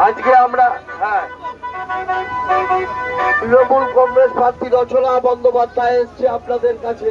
আজকে আমরা হ্যাঁ তৃণমূল কংগ্রেস প্রার্থী রচনা বন্দ্যোপাধ্যায় এসছে আপনাদের কাছে।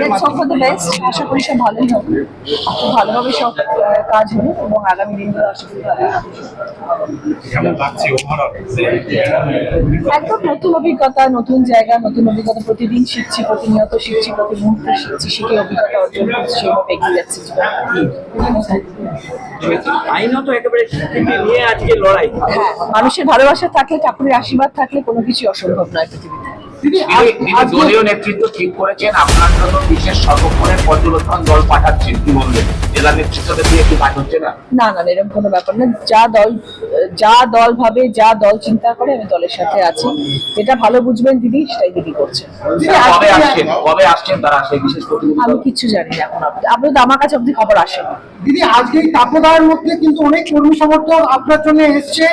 Let's hope for the best আশা করি সব ভালোই হবে। খুব ভালোভাবে সব কাজ হবে এবং আগামী দিনগুলো আশা করি ভালো হবে। কেমন লাগছে ওভারঅল একদম নতুন অভিজ্ঞতা নতুন জায়গা নতুন অভিজ্ঞতা। প্রতিদিন শিখছি প্রতিনিয়ত শিখছি প্রতি মুহূর্তে শিখছি শিখে অভিজ্ঞতা অর্জন করছি সেভাবে এগিয়ে যাচ্ছি। আইনত একেবারে নিয়ে আজকে লড়াই। হ্যাঁ মানুষের ভালোবাসা থাকলে ঠাকুরের আশীর্বাদ থাকলে কোনো কিছু অসম্ভব নয় পৃথিবীতে। তিনি দলীয় নেতৃত্ব ঠিক করেছেন। আপনার জন্য বিশেষ সর্বক্ষণের পর্যবেক্ষণ দল পাঠাচ্ছেন কি বলবেন জেলা নেতৃত্বদের দিয়ে কি কাজ হচ্ছে না? না না না, এরকম কোনো ব্যাপার না। যা দল যা দল ভাবে যা দল চিন্তা করে আমি দলের সাথে আছি। যেটা ভালো বুঝবেন দিদি সেটাই দিদি করছে। কবে আসছেন কবে আসছেন তারা? সেই বিশেষ প্রতিনিধি আমি? কিচ্ছু জানি না এখন অব্দি আপাতত আমার কাছে অব্দি খবর আসেনি। দিদি আজকে এই তাপদাহের মধ্যে কিন্তু অনেক কর্মী সমর্থক আপনার জন্য এসছে।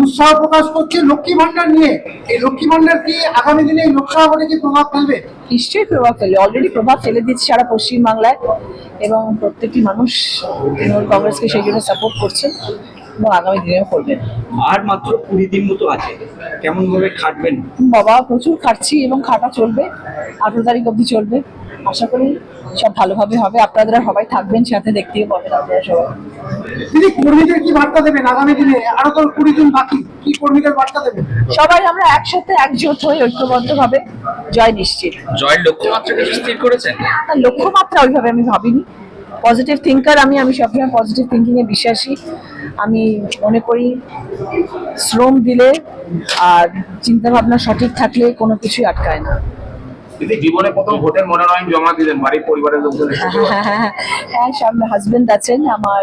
উৎসাহ প্রকাশ করছে লক্ষ্মী ভান্ডার নিয়ে। এই লক্ষ্মী ভান্ডার কি আগামী দিনে এই লোকসভা ভোটে কি প্রভাব ফেলবে? নিশ্চয়ই প্রভাব ফেলে অলরেডি প্রভাব ফেলে দিচ্ছে সারা পশ্চিমবাংলায় এবং প্রত্যেকটি মানুষ তৃণমূল কংগ্রেসকে সেই জন্য সাপোর্ট করছে এবং আগামী দিনেও করবেন আর মাত্র কুড়ি দিন মতো আছে। কেমন ভাবে খাটবেন? বাবা প্রচুর খাটছি এবং খাটা চলবে। আঠারো তারিখ অবধি চলবে। আশা করি সব ভালোভাবে হবে। আপনারা সবাই থাকবেন সাথে দেখতেই পাবেন আপনারা সবাই। দিদি কর্মীদের কি বার্তা দেবেন আগামী দিনে? আরও তো কুড়ি দিন বাকি। কি কর্মীদের বার্তা দেবেন? সবাই আমরা একসাথে একজোট হয়ে ঐক্যবদ্ধ ভাবে জয় নিশ্চিত। জয়ের লক্ষ্যমাত্রা কিছু স্থির করেছেন? লক্ষ্যমাত্রা ওইভাবে আমি ভাবিনি। পজিটিভ থিঙ্কার আমি আমি সবসময় পজিটিভ থিঙ্কিং এ বিশ্বাসী। আমি মনে করি শ্রম দিলে আর চিন্তা ভাবনা সঠিক থাকলে কোনো কিছুই আটকায় না। দিদি, জীবনে প্রথম জমা দিলেন, বাড়ির পরিবারের লোকজন হ্যাঁ সামনে হাজবেন্ড আছেন, আমার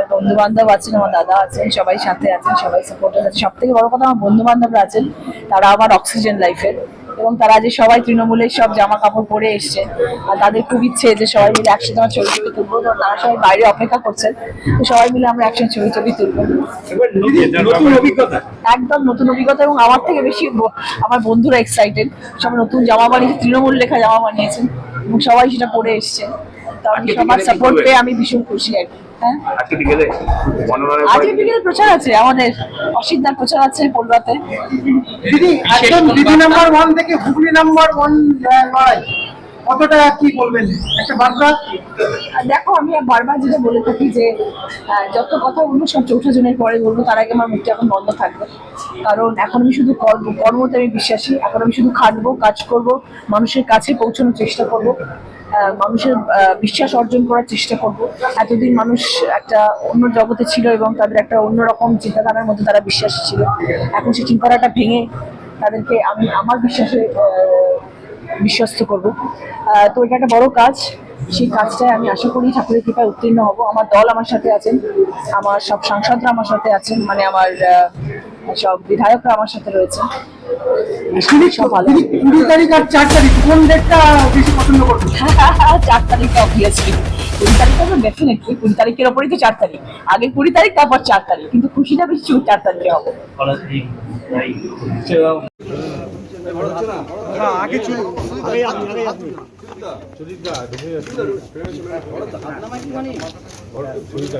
আছেন, আমার দাদা আছেন, সবাই সাথে আছেন, সবাই আছেন। সব থেকে বড় কথা, আমার বন্ধু বান্ধবরা আছেন, তারা আমার অক্সিজেন লাইফের এবং তারা যে সবাই তৃণমূলের সব জামা কাপড় পরে এসছে আর তাদের খুব ইচ্ছে যে সবাই মিলে একসাথে আমার ছবি ছবি তুলবো তো তারা সবাই বাইরে অপেক্ষা করছেন তো সবাই মিলে আমরা একসাথে ছবি ছবি তুলবো। একদম নতুন অভিজ্ঞতা এবং আমার থেকে বেশি আমার বন্ধুরা এক্সাইটেড সবাই নতুন জামা বানিয়েছে তৃণমূল লেখা জামা বানিয়েছেন এবং সবাই সেটা পরে এসছে। তো আমি সবার সাপোর্ট পেয়ে আমি ভীষণ খুশি আর কি। আজকে বিকেলে? আজকে বিকেলে প্রচার আছে আমাদের অসিদ্ধার প্রচার আছে কলকাতায় দিদি একদম দিদি নাম্বার ওয়ান থেকে হুগলি নাম্বার ওয়ান লড়াই কতটা কি বলবেন? একটা বার্তা দেখো, আমি বারবার যেটা বলে থাকি যে যত কথা বলব, সব চৌঠা জনের পরে বলব, তার আগে আমার মুখটা এখন বন্ধ থাকবে। কারণ এখন আমি শুধু কর্ম, কর্মতে আমি বিশ্বাসী। এখন আমি শুধু খাটবো, কাজ করব, মানুষের কাছে পৌঁছানোর চেষ্টা করব মানুষের বিশ্বাস অর্জন করার চেষ্টা করব। এতদিন মানুষ একটা অন্য জগতে ছিল এবং তাদের একটা অন্যরকম চিন্তাধারার মধ্যে তারা বিশ্বাসী ছিল। এখন সেই চিন্তাধারাটা ভেঙে তাদেরকে আমি, আমার বিশ্বাসে বিশ্বস্ত করব। তো এটা একটা বড় কাজ। সেই কাজটায় আমি আশা করি ঠাকুরের কৃপায় উত্তীর্ণ হব। আমার দল আমার সাথে আছেন। আমার সব সাংসদরা আমার সাথে আছেন। মানে আমার সব বিধায়করা আমার সাথে রয়েছে কুড়ি তারিখ আর চার তারিখ কোন ডেটটা বেশি পছন্দ করবেন? চার তারিখে অবভিয়াসলি কুড়ি তারিখ তো ডেফিনেটলি কুড়ি তারিখের ওপরেই তো চার তারিখ। আগে কুড়ি তারিখ তারপর চার তারিখ। কিন্তু খুশিটা বেশি চার তারিখে হবে। আগে চলুন আগে আগে আপনি সুবিধা